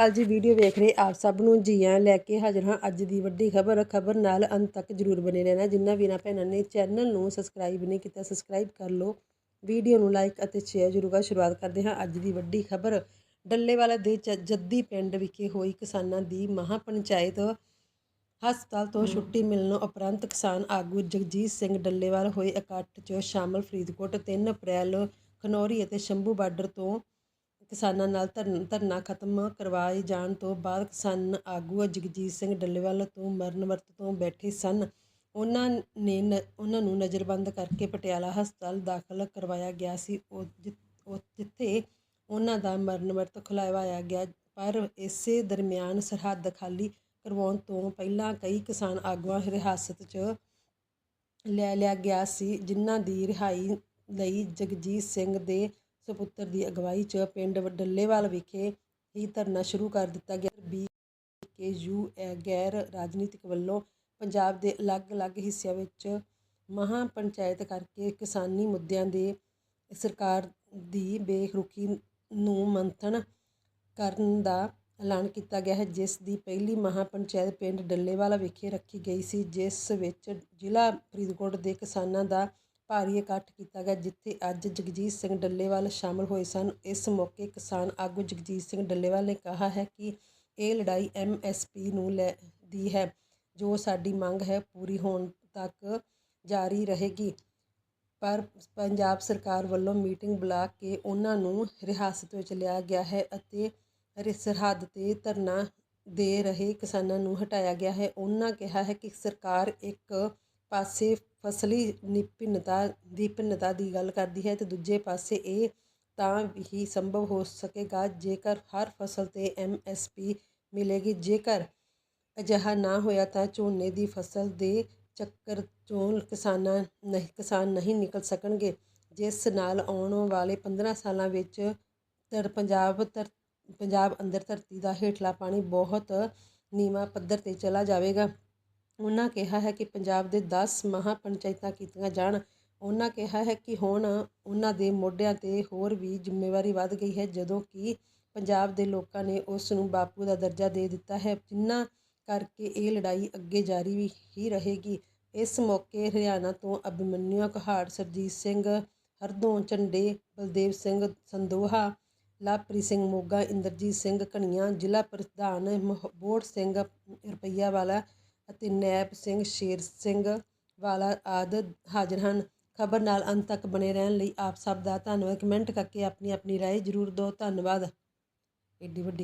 ਅਕਾਲ ਜੀ ਵੀਡੀਓ ਵੇਖ ਰਹੇ ਆਪ ਸਭ ਨੂੰ ਜੀ ਆਇਆਂ ਲੈ ਕੇ ਹਾਜ਼ਰ ਹਾਂ। ਅੱਜ ਦੀ ਵੱਡੀ ਖਬਰ ਖਬਰ ਨਾਲ ਅੰਤ ਤੱਕ ਜਰੂਰ ਬਨੇ ਰਹਿਣਾ। ਜਿੰਨਾ ਵੀਰਾਂ ਭੈਣਾਂ ਨੇ ਚੈਨਲ ਨੂੰ ਸਬਸਕ੍ਰਾਈਬ ਨਹੀਂ ਕੀਤਾ ਸਬਸਕ੍ਰਾਈਬ ਕਰ ਲਓ। ਵੀਡੀਓ ਨੂੰ ਲਾਈਕ ਅਤੇ ਸ਼ੇਅਰ ਜ਼ਰੂਰ ਕਰ। ਸ਼ੁਰੂਆਤ ਕਰਦੇ ਹਾਂ ਅੱਜ ਦੀ ਵੱਡੀ ਖਬਰ। ਡੱਲੇਵਾਲਾ ਦੇ ਚ- ਜੱਦੀ ਪਿੰਡ ਵਿਖੇ ਹੋਈ ਕਿਸਾਨਾਂ ਦੀ ਮਹਾ ਪੰਚਾਇਤ ਹਸਪਤਾਲ ਤੋਂ ਛੁੱਟੀ ਮਿਲਣ ਉਪਰੰਤ ਕਿਸਾਨ ਆਗੂ ਜਗਜੀਤ ਸਿੰਘ ਡੱਲੇਵਾਲ ਹੋਏ ਇਕੱਠ 'ਚ ਸ਼ਾਮਲ ਫਰੀਦਕੋਟ 3 ਅਪ੍ਰੈਲ, ਖਨੌਰੀ ਅਤੇ ਸ਼ੰਭੂ ਬਾਰਡਰ ਤੋਂ ਕਿਸਾਨਾਂ ਨਾਲ ਧਰਨ, ਧਰਨਾ ਖਤਮ ਕਰਵਾਏ ਜਾਣ ਤੋਂ ਬਾਅਦ ਕਿਸਾਨ ਆਗੂ ਜਗਜੀਤ ਸਿੰਘ ਡੱਲੇਵਾਲ ਤੋਂ ਮਰਨ ਵਰਤ ਤੋਂ ਬੈਠੇ ਸਨ। ਉਹਨਾਂ ਨੇ ਨ- ਉਹਨਾਂ ਨੂੰ ਨਜ਼ਰਬੰਦ ਕਰਕੇ ਪਟਿਆਲਾ ਹਸਪਤਾਲ ਦਾਖਲ ਕਰਵਾਇਆ ਗਿਆ ਸੀ। ਉਹ ਜਿ- ਉਹ ਜਿੱਥੇ ਉਹਨਾਂ ਦਾ ਮਰਨ ਵਰਤ ਖੁਲਵਾਇਆ ਗਿਆ, ਪਰ ਇਸੇ ਦਰਮਿਆਨ ਸਰਹੱਦ ਖਾਲੀ ਕਰਵਾਉਣ ਤੋਂ ਪਹਿਲਾਂ ਕਈ ਕਿਸਾਨ ਆਗੂਆਂ ਹਿਰਾਸਤ 'ਚ ਲੈ, ਲਿਆ ਗਿਆ ਸੀ, ਜਿਨ੍ਹਾਂ ਦੀ ਰਿਹਾਈ ਲਈ ਜਗਜੀਤ ਸਿੰਘ ਦੇ ਸੁਪੁੱਤਰ ਦੀ ਅਗਵਾਈ 'ਚ ਪਿੰਡ ਡੱਲੇਵਾਲ ਵਿਖੇ ਹੀ ਧਰਨਾ ਸ਼ੁਰੂ ਕਰ ਦਿੱਤਾ ਗਿਆ ਬੀ ਕੇ ਯੂ ਗੈਰ ਰਾਜਨੀਤਿਕ ਵੱਲੋਂ ਪੰਜਾਬ ਦੇ ਅਲੱਗ-ਅਲੱਗ ਹਿੱਸਿਆਂ ਵਿੱਚ ਮਹਾ ਪੰਚਾਇਤ ਕਰਕੇ ਕਿਸਾਨੀ ਮੁੱਦਿਆਂ ਦੇ ਸਰਕਾਰ ਦੀ ਬੇਰੁਖੀ ਨੂੰ ਮੰਥਨ ਕਰਨ ਦਾ ਐਲਾਨ ਕੀਤਾ ਗਿਆ ਹੈ ਜਿਸ ਦੀ ਪਹਿਲੀ ਮਹਾ ਪੰਚਾਇਤ ਪਿੰਡ ਡੱਲੇਵਾਲਾ ਵਿਖੇ ਰੱਖੀ ਗਈ ਸੀ ਜਿਸ ਵਿੱਚ ਜ਼ਿਲ੍ਹਾ ਫਰੀਦਕੋਟ ਦੇ ਕਿਸਾਨਾਂ ਦਾ ਭਾਰੀ ਇਕੱਠ ਕੀਤਾ ਗਿਆ, ਜਿੱਥੇ ਅੱਜ ਜਗਜੀਤ ਸਿੰਘ ਡੱਲੇਵਾਲ ਸ਼ਾਮਲ ਹੋਏ ਸਨ। ਇਸ ਮੌਕੇ ਕਿਸਾਨ ਆਗੂ ਜਗਜੀਤ ਸਿੰਘ ਡੱਲੇਵਾਲ ਨੇ ਕਿਹਾ ਹੈ ਕਿ ਇਹ ਲੜਾਈ ਐਮਐਸਪੀ ਨੂੰ ਲੈ ਦੀ ਹੈ, ਜੋ ਸਾਡੀ ਮੰਗ ਹੈ, ਪੂਰੀ ਹੋਣ ਤੱਕ ਜਾਰੀ ਰਹੇਗੀ। ਪਰ ਪੰਜਾਬ ਸਰਕਾਰ ਵੱਲੋਂ ਮੀਟਿੰਗ ਬੁਲਾ ਕੇ ਉਹਨਾਂ ਨੂੰ ਰਿਹਾਸਤ ਵਿੱਚ ਲਿਆ ਗਿਆ ਹੈ ਅਤੇ ਸਰਹੱਦ ਤੇ ਧਰਨਾ ਦੇ ਰਹੇ ਕਿਸਾਨਾਂ ਨੂੰ ਹਟਾਇਆ ਗਿਆ ਹੈ। ਉਹਨਾਂ ਕਿਹਾ ਹੈ ਕਿ ਸਰਕਾਰ ਇੱਕ ਪਾਸੇ ਫਸਲੀ ਨਿਭਿੰਨਤਾ ਦੀ ਭਿੰਨਤਾ ਦੀ ਗੱਲ ਕਰਦੀ ਹੈ ਅਤੇ ਦੂਜੇ ਪਾਸੇ ਇਹ ਤਾਂ ਹੀ ਸੰਭਵ ਹੋ ਸਕੇਗਾ ਜੇਕਰ ਹਰ ਫਸਲ ਤੇ ਐਮਐਸਪੀ ਮਿਲੇਗੀ। ਜੇਕਰ ਅਜਿਹਾ ਨਾ ਹੋਇਆ ਤਾਂ ਝੋਨੇ ਦੀ ਫਸਲ ਦੇ ਚੱਕਰ ਚੋਂ ਕਿਸਾਨਾਂ ਨਹੀਂ, ਕਿਸਾਨ ਨਹੀਂ ਨਿਕਲ ਸਕਣਗੇ। ਜਿਸ ਨਾਲ ਆਉਣ ਵਾਲੇ 15 ਸਾਲਾਂ ਵਿੱਚ ਧਰ, ਪੰਜਾਬ ਧਰ, ਪੰਜਾਬ ਅੰਦਰ ਧਰਤੀ ਦਾ ਹੇਠਲਾ ਪਾਣੀ ਬਹੁਤ ਨੀਵਾਂ ਪੱਧਰ ਤੇ ਚਲਾ ਜਾਵੇਗਾ। ਉਹਨਾਂ ਕਿਹਾ ਹੈ ਕਿ ਪੰਜਾਬ ਦੇ 10 ਮਹਾਂ ਪੰਚਾਇਤਾਂ ਕੀਤੀਆਂ ਜਾਣ। ਉਹਨਾਂ ਕਿਹਾ ਹੈ ਕਿ ਹੁਣ ਉਹਨਾਂ ਦੇ ਮੋਢਿਆਂ ਤੇ ਹੋਰ ਵੀ ਜ਼ਿੰਮੇਵਾਰੀ ਵੱਧ ਗਈ ਹੈ, ਜਦੋਂ ਕਿ ਪੰਜਾਬ ਦੇ ਲੋਕਾਂ ਨੇ ਉਸ ਨੂੰ ਬਾਪੂ ਦਾ ਦਰਜਾ ਦੇ ਦਿੱਤਾ ਹੈ, ਜਿਨ੍ਹਾਂ ਕਰਕੇ ਇਹ ਲੜਾਈ ਅੱਗੇ ਜਾਰੀ ਵੀ ਹੀ ਰਹੇਗੀ। ਇਸ ਮੌਕੇ ਹਰਿਆਣਾ ਤੋਂ ਅਭਿਮਨਿਊ ਕਹਾੜ, ਸਰਜੀਤ ਸਿੰਘ ਹਰਦੋਂ ਝੰਡੇ ਬਲਦੇਵ ਸਿੰਘ ਸੰਦੋਹਾ ਲਵਪ੍ਰੀਤ ਸਿੰਘ ਮੋਗਾ, ਇੰਦਰਜੀਤ ਸਿੰਘ ਘਣੀਆਂ, ਜ਼ਿਲ੍ਹਾ ਪ੍ਰਧਾਨ ਮਹਬੋੜ ਸਿੰਘ ਰੁਪਈਆ ਵਾਲਾ ਅਤੇ ਨੈਬ ਸਿੰਘ, ਸ਼ੇਰ ਸਿੰਘ ਵਾਲਾ ਆਦਿ ਹਾਜ਼ਰ ਹਨ। ਖਬਰ ਨਾਲ ਅੰਤ ਤੱਕ ਬਣੇ ਰਹਿਣ ਲਈ ਆਪ ਸਭ ਦਾ ਧੰਨਵਾਦ। ਕਮੈਂਟ ਕਰਕੇ ਆਪਣੀ ਆਪਣੀ ਰਾਏ ਜ਼ਰੂਰ ਦਿਓ। ਧੰਨਵਾਦ। ਐਡੀ ਵੱਡੀ